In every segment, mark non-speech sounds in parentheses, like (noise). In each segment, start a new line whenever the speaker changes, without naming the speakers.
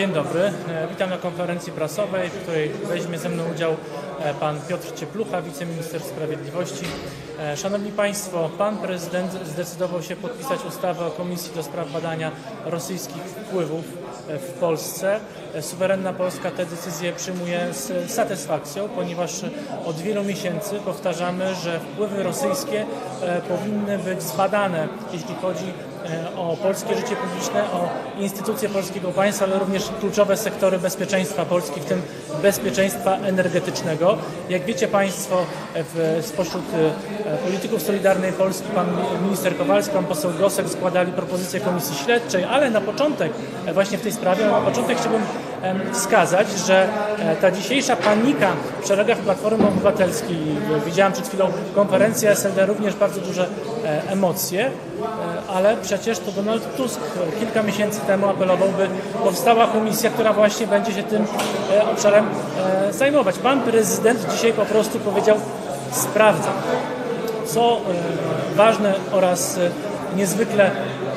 Dzień dobry. E, Witam na konferencji prasowej, w której weźmie ze mną udział e, pan Piotr Cieplucha, wiceminister sprawiedliwości. E, Szanowni Państwo, pan prezydent zdecydował się podpisać ustawę o Komisji do spraw badania rosyjskich wpływów w Polsce. Suwerenna Polska tę decyzję przyjmuje z satysfakcją, ponieważ od wielu miesięcy powtarzamy, że wpływy rosyjskie powinny być zbadane, jeśli chodzi o polskie życie publiczne, o instytucje polskiego państwa, ale również kluczowe sektory bezpieczeństwa Polski, w tym bezpieczeństwa energetycznego. Jak wiecie Państwo, w, spośród e, polityków Solidarnej Polski pan minister Kowalski, pan poseł Gosek składali propozycję komisji śledczej, ale na początek, e, właśnie w tej sprawie, na początek chciałbym wskazać, że e, ta dzisiejsza panika w szeregach Platformy Obywatelskiej, e, widziałem przed chwilą konferencję SLD, również bardzo duże e, emocje, ale przecież to Donald Tusk kilka miesięcy temu apelował, by powstała komisja, która właśnie będzie się tym obszarem zajmować. Pan prezydent dzisiaj po prostu powiedział sprawdzam. Co ważne oraz niezwykle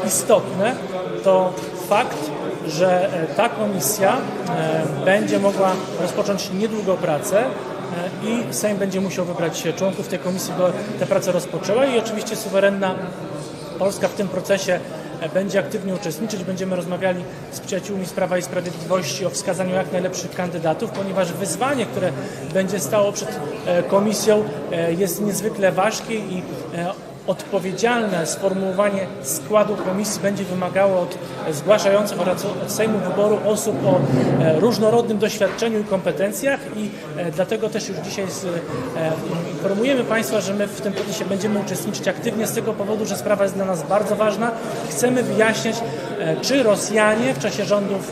istotne, to fakt, że e, ta komisja e, będzie mogła rozpocząć niedługo pracę e, i Sejm będzie musiał wybrać członków tej komisji, by tę pracę rozpoczęła i oczywiście suwerenna Polska w tym procesie będzie aktywnie uczestniczyć. Będziemy rozmawiali z przyjaciółmi z Prawa i Sprawiedliwości o wskazaniu jak najlepszych kandydatów, ponieważ wyzwanie, które będzie stało przed komisją jest niezwykle ważkie i odpowiedzialne sformułowanie składu komisji będzie wymagało od zgłaszających oraz od Sejmu wyboru osób o e, różnorodnym doświadczeniu i kompetencjach i e, dlatego też już dzisiaj e, informujemy Państwa, że my w tym procesie będziemy uczestniczyć aktywnie z tego powodu, że sprawa jest dla nas bardzo ważna. Chcemy wyjaśniać, czy Rosjanie w czasie rządów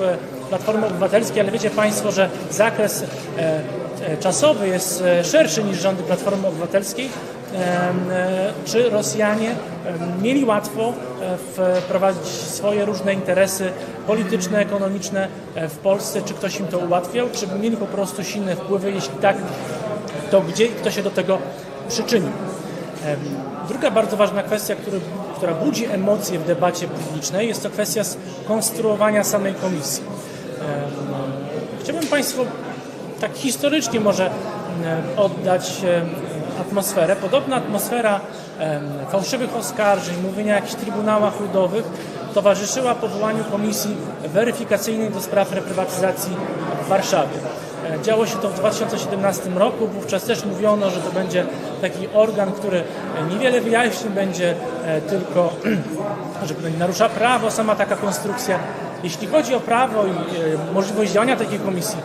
Platformy Obywatelskiej, ale wiecie Państwo, że zakres czasowy jest szerszy niż rządy Platformy Obywatelskiej, czy Rosjanie mieli łatwo e, wprowadzić swoje różne interesy polityczne, ekonomiczne e, w Polsce, czy ktoś im to ułatwiał, czy mieli po prostu silne wpływy, jeśli tak, to gdzie i kto się do tego przyczynił. Druga bardzo ważna kwestia, który, która budzi emocje w debacie publicznej, jest to kwestia skonstruowania samej komisji. Chciałbym Państwu tak historycznie może oddać atmosferę. Podobna atmosfera fałszywych oskarżeń, mówienia o jakichś trybunałach ludowych towarzyszyła powołaniu komisji weryfikacyjnej do spraw reprywatyzacji w Warszawie. E, Działo się to w 2017 roku. Wówczas też mówiono, że to będzie taki organ, który niewiele wyjaśni, będzie e, tylko, (clears throat) że narusza prawo, sama taka konstrukcja. Jeśli chodzi o prawo i e, możliwość działania takiej komisji,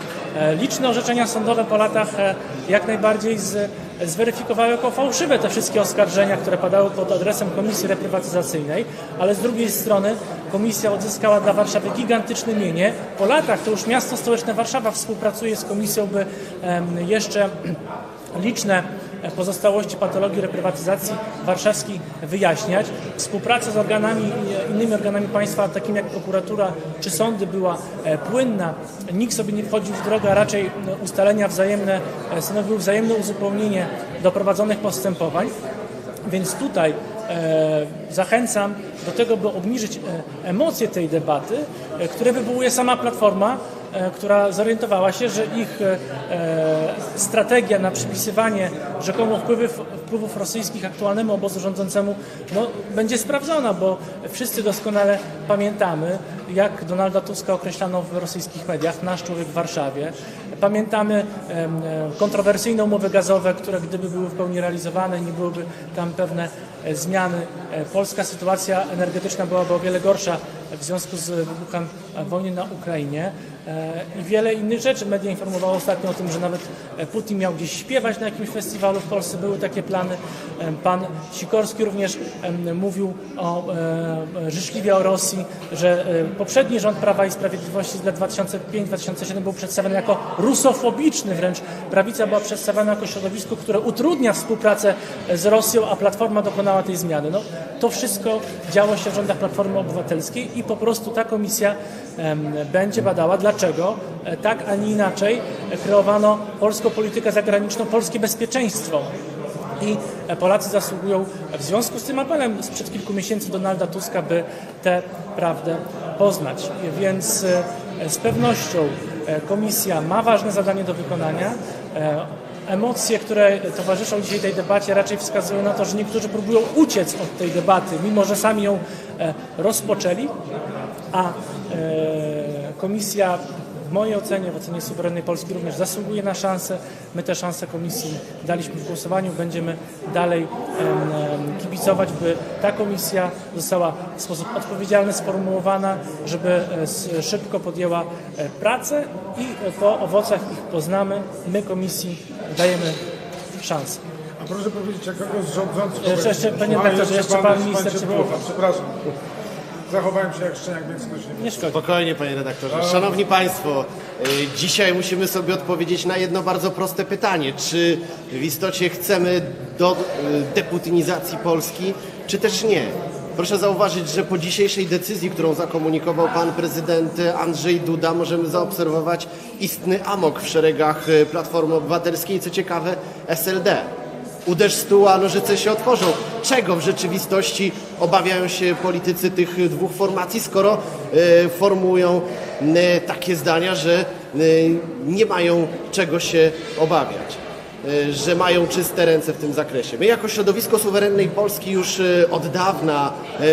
liczne orzeczenia sądowe po latach e, jak najbardziej z, zweryfikowały jako fałszywe te wszystkie oskarżenia, które padały pod adresem Komisji Reprywatyzacyjnej, ale z drugiej strony komisja odzyskała dla Warszawy gigantyczne mienie. Po latach to już miasto stołeczne Warszawa współpracuje z komisją, by jeszcze (clears throat) liczne pozostałości patologii reprywatyzacji warszawskiej wyjaśniać. Współpraca z organami, innymi organami państwa, takimi jak prokuratura czy sądy była e, płynna. Nikt sobie nie wchodził w drogę, a raczej e, ustalenia wzajemne e, stanowiły wzajemne uzupełnienie do prowadzonych postępowań. Więc tutaj e, zachęcam do tego, by obniżyć e, emocje tej debaty, e, które wywołuje sama Platforma, e, która zorientowała się, że ich e, e, strategia na przypisywanie rzekomo wpływów, wpływów rosyjskich aktualnemu obozu rządzącemu no, będzie sprawdzona, bo wszyscy doskonale pamiętamy, jak Donalda Tuska określano w rosyjskich mediach, nasz człowiek w Warszawie. Pamiętamy e, kontrowersyjne umowy gazowe, które gdyby były w pełni realizowane, nie byłyby tam pewne e, zmiany. E, Polska sytuacja energetyczna byłaby o wiele gorsza w związku z wybuchem e, wojny na Ukrainie e, i wiele innych rzeczy. Media informowały ostatnio o tym, że nawet e, Putin miał gdzieś śpiewać na jakimś festiwalu w Polsce. Były takie plany. E, Pan Sikorski również mówił o, e, życzliwie o Rosji, że e, poprzedni rząd Prawa i Sprawiedliwości z lat 2005-2007 był przedstawiony jako rusofobiczny wręcz. Prawica była przedstawiana jako środowisko, które utrudnia współpracę z Rosją, a Platforma dokonała tej zmiany. No, to wszystko działo się w rządach Platformy Obywatelskiej i po prostu ta komisja będzie badała, dlaczego e, tak, a nie inaczej kreowano polską politykę zagraniczną, polskie bezpieczeństwo. I e, Polacy zasługują w związku z tym apelem sprzed kilku miesięcy Donalda Tuska, by tę prawdę poznać. Więc e, Z pewnością komisja ma ważne zadanie do wykonania. Emocje, które towarzyszą dzisiaj tej debacie, raczej wskazują na to, że niektórzy próbują uciec od tej debaty, mimo że sami ją rozpoczęli, a komisja w mojej ocenie, w ocenie suwerennej Polski również zasługuje na szansę. My te szanse komisji daliśmy w głosowaniu. Będziemy dalej kibicować, by ta komisja została w sposób odpowiedzialny sformułowana, żeby e, szybko podjęła e, pracę i e, po owocach ich poznamy. My komisji dajemy szansę.
A proszę powiedzieć, jak kogo z rządzących...
Jeszcze- jeszcze, panie redaktorze, jeszcze pan minister
Cieplucha. Przepraszam. Zachowałem się jak szczeniak, więc ktoś nie
Nie szkodzi.
Spokojnie, panie redaktorze. Szanowni Państwo, y, dzisiaj musimy sobie odpowiedzieć na jedno bardzo proste pytanie. Czy w istocie chcemy do y, deputinizacji Polski, czy też nie? Proszę zauważyć, że po dzisiejszej decyzji, którą zakomunikował pan prezydent Andrzej Duda, możemy zaobserwować istny amok w szeregach y, Platformy Obywatelskiej, co ciekawe SLD. Uderz stół, a nożyce się otworzą. Czego w rzeczywistości obawiają się politycy tych dwóch formacji, skoro e, formułują e, takie zdania, że e, nie mają czego się obawiać, że mają czyste ręce w tym zakresie. My jako środowisko suwerennej Polski już od dawna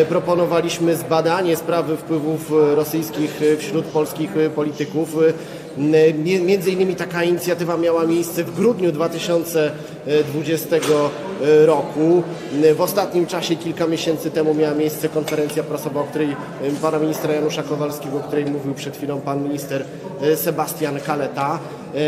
proponowaliśmy zbadanie sprawy wpływów rosyjskich wśród polskich polityków. E, Między innymi taka inicjatywa miała miejsce w grudniu 2020 roku. W ostatnim czasie, kilka miesięcy temu miała miejsce konferencja prasowa, o której e, pana ministra Janusza Kowalskiego, o której mówił przed chwilą pan minister e, Sebastian Kaleta. E,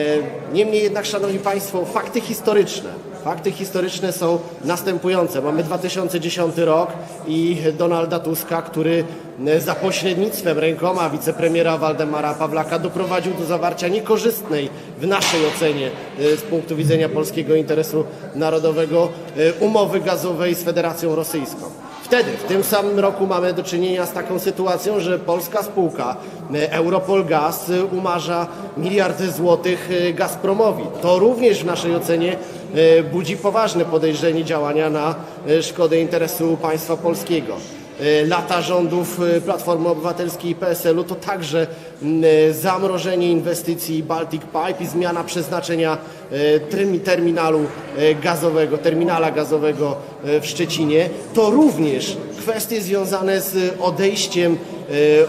Niemniej jednak, szanowni państwo, fakty historyczne. Fakty historyczne są następujące. Mamy 2010 rok i Donalda Tuska, który e, za pośrednictwem rękoma wicepremiera Waldemara Pawlaka doprowadził do zawarcia niekorzystnej w naszej ocenie e, z punktu widzenia polskiego interesu narodowego e, umowy gazowej z Federacją Rosyjską. Wtedy, w tym samym roku mamy do czynienia z taką sytuacją, że polska spółka e, Europol Gaz e, umarza miliardy złotych e, Gazpromowi. To również w naszej ocenie budzi poważne podejrzenie działania na szkodę interesu państwa polskiego. E, Lata rządów e, Platformy Obywatelskiej i PSL-u to także e, zamrożenie inwestycji Baltic Pipe i zmiana przeznaczenia termi- terminalu gazowego, terminala gazowego w Szczecinie. To również kwestie związane z odejściem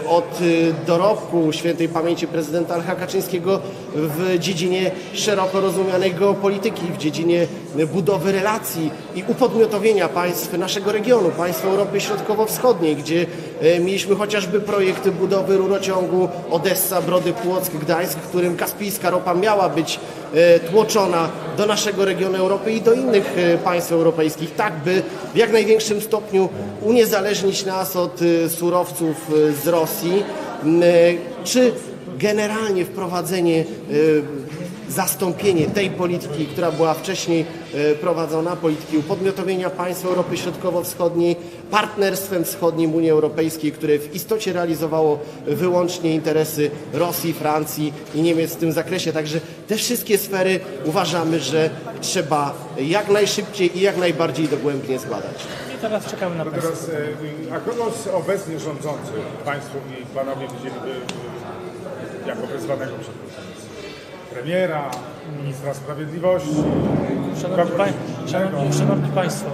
od dorobku świętej pamięci prezydenta Lecha Kaczyńskiego w dziedzinie szeroko rozumianej geopolityki, w dziedzinie budowy relacji i upodmiotowienia państw naszego regionu, państw Europy Środkowo-Wschodniej, gdzie e, mieliśmy chociażby projekt budowy rurociągu Odessa, Brody, Płock, Gdańsk, którym kaspijska ropa miała być e, tłoczona do naszego regionu Europy i do innych e, państw europejskich, tak by w jak największym stopniu uniezależnić nas od surowców z Rosji, czy generalnie wprowadzenie e, zastąpienie tej polityki, która była wcześniej e, prowadzona, polityki upodmiotowienia państw Europy Środkowo-Wschodniej, partnerstwem wschodnim Unii Europejskiej, które w istocie realizowało wyłącznie interesy Rosji, Francji i Niemiec w tym zakresie. Także te wszystkie sfery uważamy, że trzeba jak najszybciej i jak najbardziej dogłębnie zbadać.
I teraz czekamy na
To
Państwa.
teraz, e, a kogo z obecnie rządzących Państwo i Panowie widzieliby e, jako wezwanego przed? Premiera, ministra sprawiedliwości?
Szanowni, pań, szanowni, szanowni Państwo,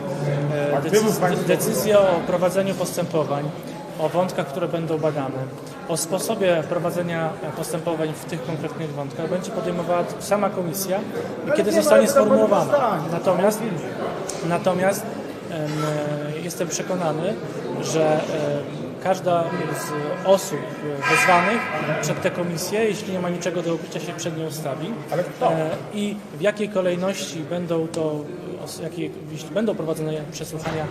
e, decyz, decyzja o prowadzeniu postępowań, o wątkach, które będą badane, o sposobie prowadzenia postępowań w tych konkretnych wątkach będzie podejmowała sama komisja kiedy zostanie sformułowana. Natomiast, natomiast e, jestem przekonany, że każda z osób wezwanych przed tę komisję, jeśli nie ma niczego do ukrycia, się przed nią stawi. E, I w jakiej kolejności będą to, jakie, jeśli będą prowadzone przesłuchania,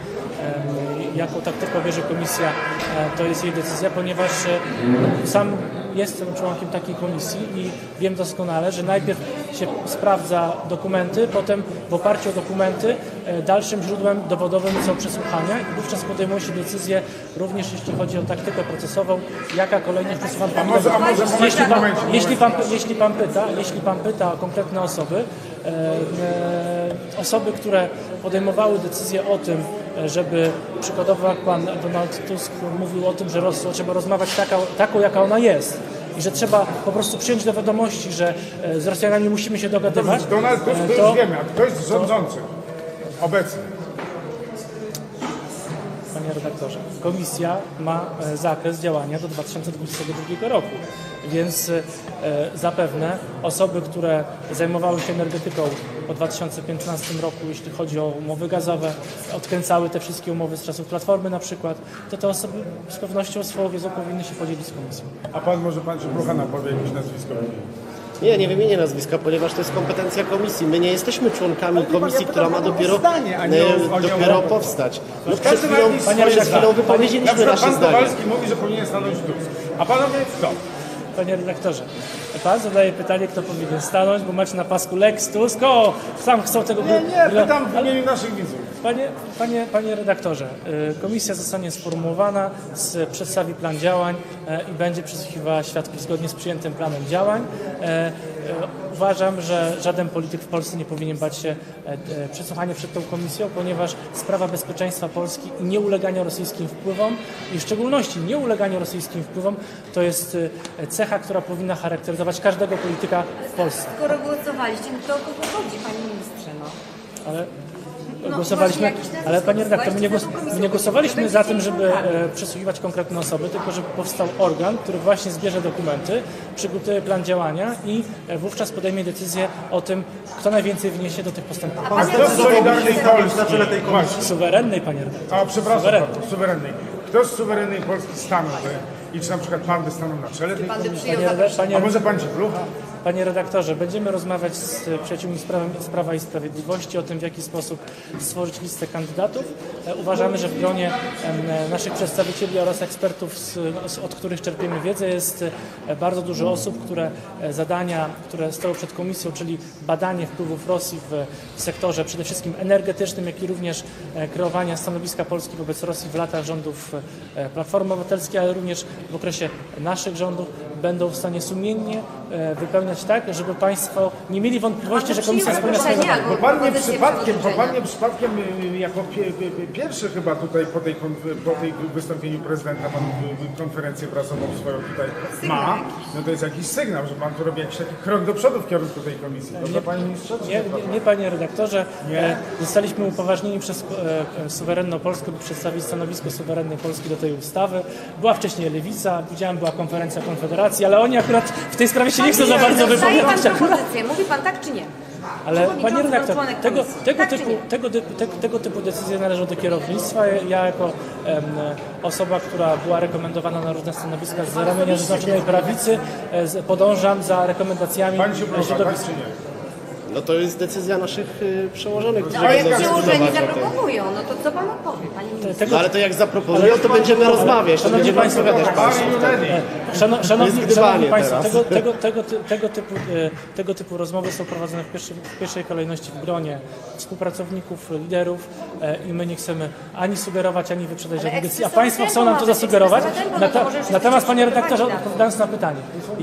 jaką taktykę bierze komisja, e, to jest jej decyzja, ponieważ e, sam jestem członkiem takiej komisji i wiem doskonale, że najpierw się sprawdza dokumenty, potem w oparciu o dokumenty e, dalszym źródłem dowodowym są przesłuchania i wówczas podejmuje się decyzję również jeśli chodzi o taktykę procesową, jaka kolejność przesłuchań
momencik,
jeśli, pan, jeśli, pan, jeśli pan pyta, jeśli pan pyta o konkretne osoby, osoby, które podejmowały decyzję o tym, e, żeby przykładowo jak pan Donald Tusk mówił o tym, że roz, trzeba rozmawiać taka, taką, jaka ona jest, i że trzeba po prostu przyjąć do wiadomości, że e, z Rosjanami musimy się dogadywać,
Donald Tusk,
e,
to już wiemy, a kto jest rządzący obecny?
Panie redaktorze, komisja ma e, zakres działania do 2022 roku, więc e, zapewne osoby, które zajmowały się energetyką po 2015 roku, jeśli chodzi o umowy gazowe, odkręcały te wszystkie umowy z czasów Platformy na przykład, to te osoby z pewnością swoją wiedzą powinny się podzielić z komisją.
A pan może pan Czuprucha nam powie jakieś nazwisko?
Nie, nie wymienię nazwiska, ponieważ to jest kompetencja komisji. My nie jesteśmy członkami komisji, która ma dopiero,
zdanie, o- o
dopiero powstać. No przed
każdym
chwilą, przed chwilą
Na
wypowiedzieliśmy
przykład
nasze
pan
zdanie.
Kowalski mówi, że powinien stanąć Tusk. A panowie kto?
Panie redaktorze, pan zadaje pytanie, kto powinien stanąć, bo macie na pasku Lex Tusk. O, sam chcą tego...
Nie, nie, pytam w imieniu naszych widzów.
Panie, panie, panie redaktorze, y, komisja zostanie sformułowana, z, przedstawi plan działań e, i będzie przesłuchiwała świadków zgodnie z przyjętym planem działań. E, e, Uważam, że żaden polityk w Polsce nie powinien bać się przesłuchania przed tą komisją, ponieważ sprawa bezpieczeństwa Polski i nieulegania rosyjskim wpływom i w szczególności nieulegania rosyjskim wpływom to jest cecha, która powinna charakteryzować każdego polityka w Polsce.
Skoro głosowaliście, no to o kogo chodzi, panie ministrze, no?
Ale
No,
głosowaliśmy, ale panie redaktor, my nie, głos, my nie głosowaliśmy za tym, żeby e, przesłuchiwać konkretne osoby, tylko żeby powstał organ, który właśnie zbierze dokumenty, przygotuje plan działania i e, wówczas podejmie decyzję o tym, kto najwięcej wniesie do tych postępowań.
A
Kto z Solidarnej Polski? Właśnie.
Suwerennej, panie redaktor.
A przepraszam
Suwerennej.
bardzo, suwerennej. Kto z suwerennej Polski stanąłby i czy na przykład pan by stanął na czele tej komisji?
Panie,
zaproszenie.
panie,
A może pan Czuprucha?
Panie redaktorze, będziemy rozmawiać z przyjaciółmi z Prawa, z Prawa i Sprawiedliwości o tym, w jaki sposób stworzyć listę kandydatów. E, Uważamy, że w gronie naszych przedstawicieli oraz ekspertów, od których czerpiemy wiedzę, jest e, bardzo dużo osób, które e, zadania, które stoją przed komisją, czyli badanie wpływów Rosji w, w sektorze przede wszystkim energetycznym, jak i również kreowania stanowiska Polski wobec Rosji w latach rządów Platformy Obywatelskiej, ale również w okresie naszych rządów będą w stanie sumiennie e, tak, żeby Państwo nie mieli wątpliwości, że Komisja spełnia swoje
albo
Bo pan nie
propozycję
przypadkiem, bo
przedłużenia.
pan nie przypadkiem y, jako pie, pie, pie, pierwszy chyba tutaj po tej, po tej wystąpieniu prezydenta pan y, konferencję prasową swoją tutaj ma, no to jest jakiś sygnał, że pan tu robi jakiś taki krok do przodu w kierunku tej komisji. Prawda panie ministrze? czy
Nie, nie, nie panie redaktorze,
Nie?
E, zostaliśmy upoważnieni przez e, suwerenną Polskę, by przedstawić stanowisko suwerennej Polski do tej ustawy. Była wcześniej Lewica, widziałem, była konferencja Konfederacji, ale oni akurat w tej sprawie się nie chcą za bardzo
Daje pan
wypowiadać.
propozycję, mówi pan tak czy nie?
Ale
Przewodniczący
panie redaktor,
członek
tego,
komisji.
tego,
Tak czy
typu,
nie?
tego, typu- tego, tego typu decyzje należą do kierownictwa. Ja jako em, osoba, która była rekomendowana na różne stanowiska z ramienia Zjednoczonej Prawicy, e, z- podążam za rekomendacjami
Pan się tak
środowiska.
czy nie?
No to jest decyzja naszych y, przełożonych, którzy
Ale
będą
jak
decydować o tym.
zaproponują, no to co pan odpowie, panie ministrze?
Tego,
No ale to jak zaproponują, to będziemy rozmawiać, to będziemy
państwo,
odpowiadać Państwu.
Szano, szanowni,
jest gdybanie
szanowni Państwo,
teraz.
tego, tego, tego, ty- tego, typu, e, tego typu rozmowy są prowadzone w pierwszej, w pierwszej kolejności w gronie współpracowników, liderów e, i my nie chcemy ani sugerować, ani wyprzedać
Ale
żadnych decyzji, a Państwo
tempo
chcą nam
ma
to
być,
zasugerować.
tempo, no to
Nata-
może już
Natomiast Panie redaktorze,
przygotowani na to.
odpowiadając na pytanie,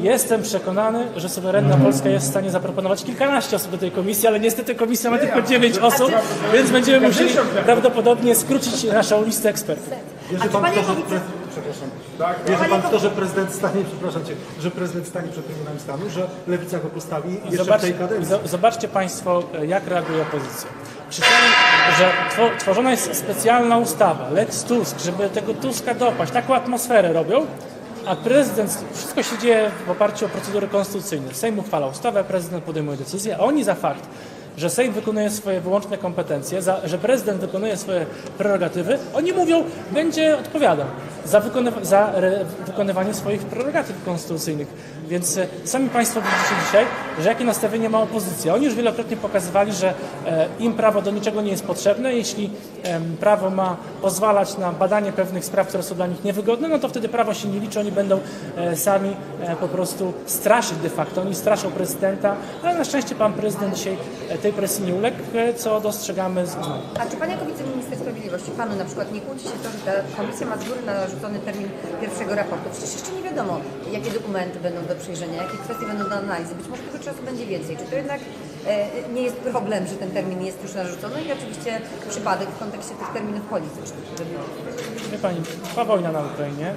jestem przekonany, że suwerenna Polska jest w stanie zaproponować kilkanaście osób do tej komisji, ale niestety komisja ma tylko dziewięć osób, więc będziemy musieli prawdopodobnie skrócić naszą listę ekspertów.
A czy pan jako wice...
Wierzy pan w to, że prezydent stanie, przepraszam cię, że prezydent stanie przed Trybunałem Stanu, że lewica go postawi jeszcze w
Zobaczcie,
tej kadencji?
zo- zobaczcie Państwo, jak reaguje opozycja. Krzyczeli, że two- tworzona jest specjalna ustawa, Lex Tusk, żeby tego Tuska dopaść. Taką atmosferę robią, a prezydent, wszystko się dzieje w oparciu o procedury konstytucyjne. Sejm uchwala ustawę, prezydent podejmuje decyzję, a oni za fakt, że Sejm wykonuje swoje wyłączne kompetencje, za, że prezydent wykonuje swoje prerogatywy, oni mówią, będzie odpowiadał za, wykonywa- za wykonywanie swoich prerogatyw konstytucyjnych. Więc e, sami Państwo widzicie dzisiaj, że jakie nastawienie ma opozycja. Oni już wielokrotnie pokazywali, że e, im prawo do niczego nie jest potrzebne. Jeśli prawo ma pozwalać na badanie pewnych spraw, które są dla nich niewygodne, no to wtedy prawo się nie liczy. Oni będą e, sami e, po prostu straszyć de facto. Oni straszą prezydenta, ale na szczęście Pan Prezydent dzisiaj tej presji nie uległ, co dostrzegamy z uznaniem.
A czy pan jako wiceminister sprawiedliwości, panu na przykład nie kłóci się to, że ta komisja ma z góry narzucony termin pierwszego raportu? Przecież jeszcze nie wiadomo, jakie dokumenty będą do przejrzenia, jakie kwestie będą do analizy. Być może tego czasu będzie więcej. Czy to jednak e, nie jest problem, że ten termin jest już narzucony i oczywiście przypadek w kontekście tych terminów politycznych?
Wie Pani, trwa wojna na Ukrainie.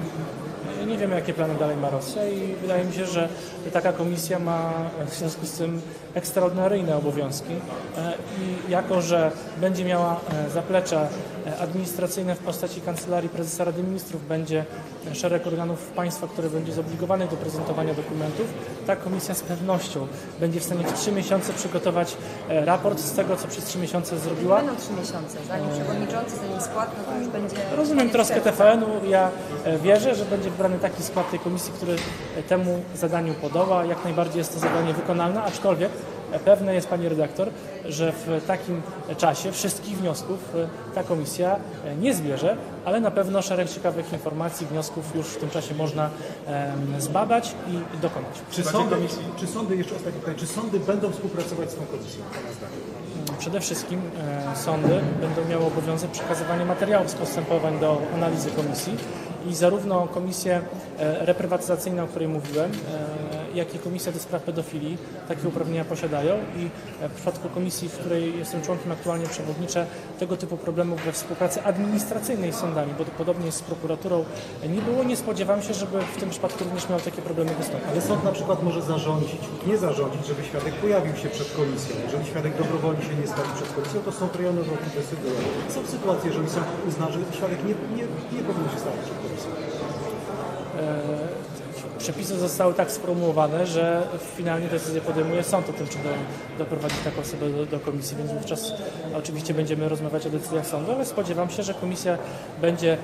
i nie wiemy, jakie plany dalej ma Rosja i wydaje mi się, że taka komisja ma w związku z tym ekstraordynaryjne obowiązki e, i jako, że będzie miała e, zaplecze e, administracyjne w postaci Kancelarii Prezesa Rady Ministrów, będzie e, szereg organów państwa, które będzie zobligowanych do prezentowania dokumentów, ta komisja z pewnością będzie w stanie w trzy miesiące przygotować e, raport z tego, co przez trzy miesiące zrobiła.
Będą trzy miesiące, zanim przewodniczący, zanim skład, no to już będzie...
Rozumiem troskę. TVN-u. Ja e, wierzę, że będzie wybrany taki skład tej komisji, który e, temu zadaniu podoła. Jak najbardziej jest to zadanie wykonalne, aczkolwiek e, pewne jest Pani redaktor, że w takim czasie wszystkich wniosków e, ta komisja e, nie zbierze, ale na pewno szereg ciekawych informacji, wniosków już w tym czasie można zbadać i dokonać.
Czy sądy, czy sądy, jeszcze ostatnie pytanie, czy sądy będą współpracować z tą komisją? Pana zdaniem?
Przede wszystkim e, sądy będą miały obowiązek przekazywania materiałów z postępowań do analizy komisji i zarówno komisję e, reprywatyzacyjną, o której mówiłem, e, jak i komisja do spraw pedofilii takie uprawnienia posiadają i e, w przypadku komisji, w której jestem członkiem aktualnie przewodniczę, tego typu problemów we współpracy administracyjnej z sądami, bo podobnie jest z prokuraturą, e, nie było. Nie spodziewam się, żeby w tym przypadku również miały takie problemy wystąpić.
Ale sąd na przykład może zarządzić nie zarządzić, żeby świadek pojawił się przed komisją. Jeżeli świadek dobrowolnie się nie stawi przed komisją, to są rejonowe decydują. Są sytuacje, jeżeli sąd uzna, że świadek nie, nie, nie powinien się stawić przed komisją.
Przepisy zostały tak sformułowane, że finalnie decyzję podejmuje sąd o tym, czy do, taką osobę do, do komisji, więc wówczas oczywiście będziemy rozmawiać o decyzjach sądu, ale spodziewam się, że komisja będzie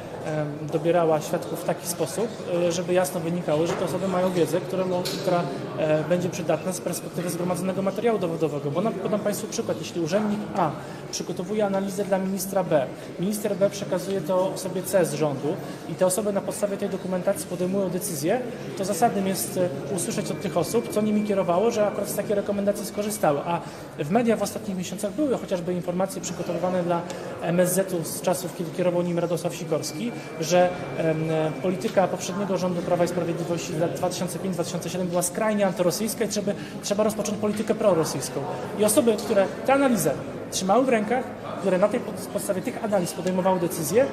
dobierała świadków w taki sposób, e, żeby jasno wynikało, że te osoby mają wiedzę, która, która e, będzie przydatna z perspektywy zgromadzonego materiału dowodowego. Bo na, podam Państwu przykład. Jeśli urzędnik A przygotowuje analizę dla ministra B, minister B przekazuje to osobie C z rządu i te osoby na podstawie tej dokumentacji podejmują decyzję, to zasadnym jest e, usłyszeć od tych osób, co nimi kierowało, że akurat z takiej rekomendacji skorzystały. A w mediach w ostatnich miesiącach były chociażby informacje przygotowywane dla MSZ-u z czasów, kiedy kierował nim Radosław Sikorski, że e, polityka poprzedniego rządu Prawa i Sprawiedliwości z lat 2005-2007 była skrajnie antyrosyjska i trzeba, trzeba rozpocząć politykę prorosyjską. I osoby, które tę analizę trzymały w rękach, które na tej pod- podstawie tych analiz podejmowały decyzje,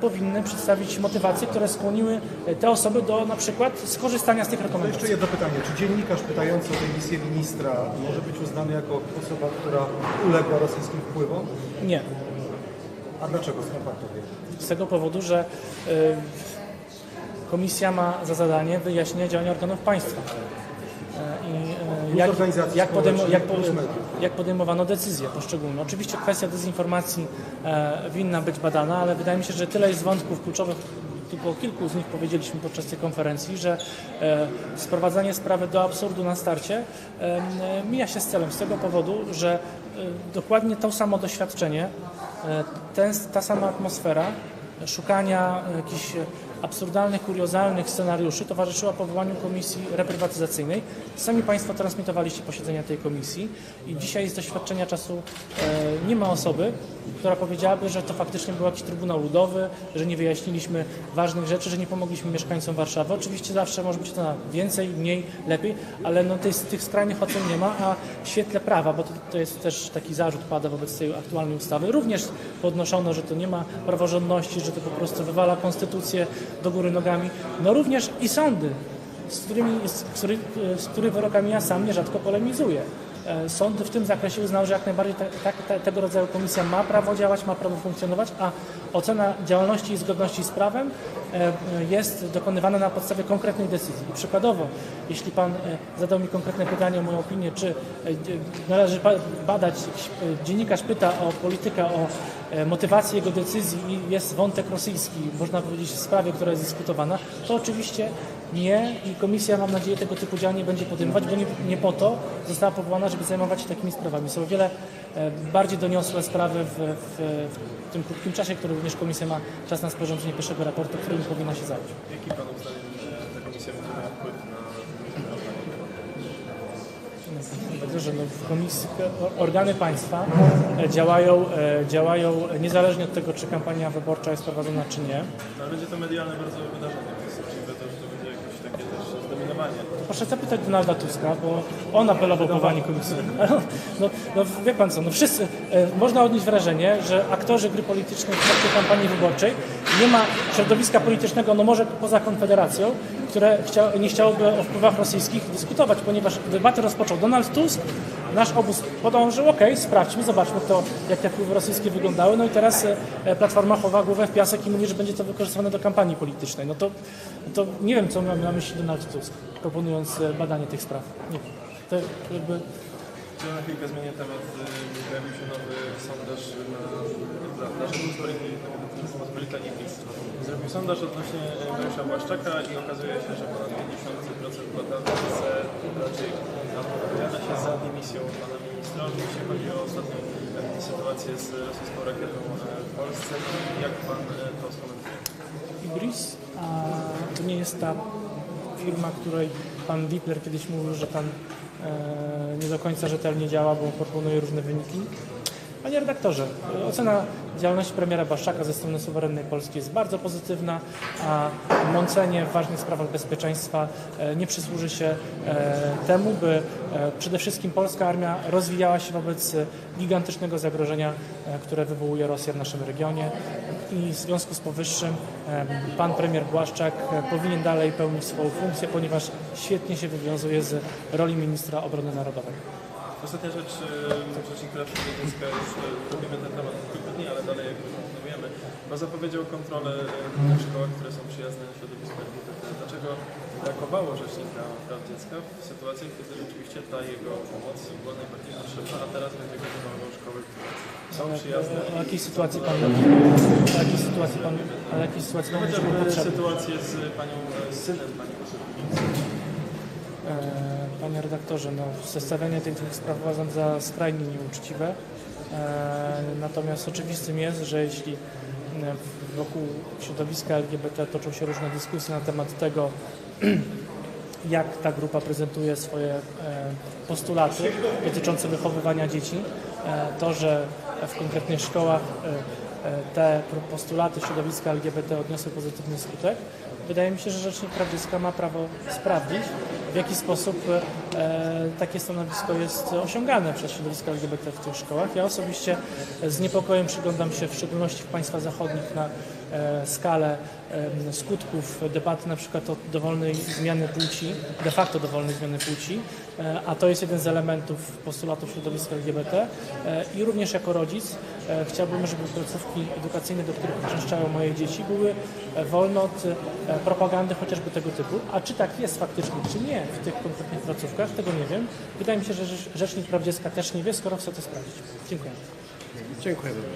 powinny przedstawić motywacje, które skłoniły e, te osoby do na przykład skorzystania z tych
To
rekomendacji.
jeszcze jedno pytanie. Czy dziennikarz pytający o tę misję ministra może być uznany jako osoba, która uległa rosyjskim wpływom?
Nie.
A dlaczego? Skąd pan to wie?
Z tego powodu, że y, komisja ma za zadanie wyjaśnienie działania organów państwa. E, I y, jak, jak,
społecznych,
jak, jak podejmowano decyzje poszczególne. Oczywiście kwestia dezinformacji e, winna być badana, ale wydaje mi się, że tyle jest wątków kluczowych, tylko o kilku z nich powiedzieliśmy podczas tej konferencji, że e, sprowadzanie sprawy do absurdu na starcie e, mija się z celem z tego powodu, że e, dokładnie to samo doświadczenie, e, ten, ta sama atmosfera szukania jakichś absurdalnych, kuriozalnych scenariuszy towarzyszyła powołaniu komisji reprywatyzacyjnej. Sami Państwo transmitowaliście posiedzenia tej komisji i dzisiaj z doświadczenia czasu e, nie ma osoby, która powiedziałaby, że to faktycznie był jakiś Trybunał Ludowy, że nie wyjaśniliśmy ważnych rzeczy, że nie pomogliśmy mieszkańcom Warszawy. Oczywiście zawsze może być to na więcej, mniej, lepiej, ale no tej, tych skrajnych ocen nie ma, a w świetle prawa, bo to, to jest też taki zarzut pada wobec tej aktualnej ustawy, również podnoszono, że to nie ma praworządności, że to po prostu wywala konstytucję do góry nogami. No również i sądy, z którymi, z, których, z których wyrokami ja sam nierzadko polemizuję. E, Sąd w tym zakresie uznał, że jak najbardziej tak, te, tego rodzaju komisja ma prawo działać, ma prawo funkcjonować, a ocena działalności i zgodności z prawem e, jest dokonywana na podstawie konkretnej decyzji. Przykładowo, jeśli Pan e, zadał mi konkretne pytanie o moją opinię, czy należy ba- badać, dziennikarz pyta o politykę, o motywację jego decyzji i jest wątek rosyjski, można powiedzieć, w sprawie, która jest dyskutowana, to oczywiście nie i komisja, mam nadzieję, tego typu działań nie będzie podejmować, bo nie, nie po to została powołana, żeby zajmować się takimi sprawami. Są o wiele e, bardziej doniosłe sprawy w, w, w tym krótkim czasie, który również komisja ma czas na sporządzenie pierwszego raportu, którym powinna się zająć.
Jaki Pana zdaniem ta komisja będzie miała wpływ na
Dlatego, że no organy państwa e, działają, e, działają niezależnie od tego, czy kampania wyborcza jest prowadzona, czy nie.
No, ale będzie to medialne bardzo wydarzenie, to, że to będzie jakieś takie też zdominowane głosowanie.
Proszę zapytać Donalda Tuska, bo on apelował o powołanie komisji. (laughs) No, no wie pan co, no wszyscy, e, można odnieść wrażenie, że aktorzy gry politycznej w trakcie kampanii wyborczej nie ma środowiska politycznego, no może poza Konfederacją, które chcia, nie chciałoby o wpływach rosyjskich dyskutować, ponieważ debatę rozpoczął Donald Tusk, nasz obóz podążył, okej, sprawdźmy, zobaczmy to, jak te wpływy rosyjskie wyglądały, no i teraz e, Platforma chowa głowę w piasek i mówi, że będzie to wykorzystywane do kampanii politycznej. No to, to nie wiem, co ma na myśli Donald Tusk, proponując e, badanie tych spraw. Nie wiem. To jakby
Chciałem na chwilkę zmienię temat. Y, Pojawił się nowy sondaż na, dla, Rzeczpospolita Nipis. Zrobił sondaż odnośnie y, Mariusza Błaszczaka i okazuje się, że ponad 50% badanych raczej opowiada się za dymisją pana ministra. Oczywiście chodzi o ostatnią e, sytuację z rosyjską rakietą e, w Polsce. Jak pan e, to skomentuje?
Ibris, to nie jest ta firma, której pan Wipler kiedyś mówił, że tam e, nie do końca rzetelnie działa, bo proponuje różne wyniki. Panie redaktorze, ocena działalności premiera Błaszczaka ze strony suwerennej Polski jest bardzo pozytywna, a mącenie w ważnych sprawach bezpieczeństwa e, nie przysłuży się e, temu, by e, przede wszystkim polska armia rozwijała się wobec gigantycznego zagrożenia, które wywołuje Rosja w naszym regionie i w związku z powyższym pan premier Błaszczak powinien dalej pełnić swoją funkcję, ponieważ świetnie się wywiązuje z roli ministra obrony narodowej.
Ostatnia rzecz, Rzecznik Praw Człowieka, już y, robimy ten temat kilku dni, ale dalej jakby kontynuujemy. No zapowiedział kontrolę y, na szkołach, które są przyjazne środowisku LGBT. Dlaczego brakowało Rzecznika Praw Dziecka w sytuacjach, kiedy rzeczywiście ta jego pomoc była najbardziej potrzebna, a teraz będzie kontrolował szkoły, które są przyjazne.
O jakiej sytuacji pan o jakiej sytuacji pan, o jakiej sytuacji pan
Chociażby sytuację z panią, z synem pani poseł.
E, Panie redaktorze, no, zestawianie tych dwóch spraw uważam za skrajnie nieuczciwe. E, Natomiast oczywistym jest, że jeśli e, wokół środowiska LGBT toczą się różne dyskusje na temat tego, (clears throat) jak ta grupa prezentuje swoje e, postulaty dotyczące wychowywania dzieci, e, to, że w konkretnych szkołach e, e, te postulaty środowiska LGBT odniosły pozytywny skutek, wydaje mi się, że Rzecznik Praw Dziecka ma prawo sprawdzić, w jaki sposób e, takie stanowisko jest osiągane przez środowisko LGBT w tych szkołach. Ja osobiście z niepokojem przyglądam się w szczególności w państwach zachodnich na e, skalę skutków debaty na przykład o dowolnej zmiany płci, de facto dowolnej zmiany płci, e, a to jest jeden z elementów postulatów środowiska LGBT i również jako rodzic chciałbym, żeby placówki edukacyjne, do których uczęszczają moje dzieci, były e, wolne od e, propagandy chociażby tego typu. A czy tak jest faktycznie, czy nie w tych konkretnych placówkach, tego nie wiem. Wydaje mi się, że Rzecz- Rzecznik Praw Dziecka też nie wie, skoro chce to sprawdzić. Dziękuję.
Dziękuję bardzo.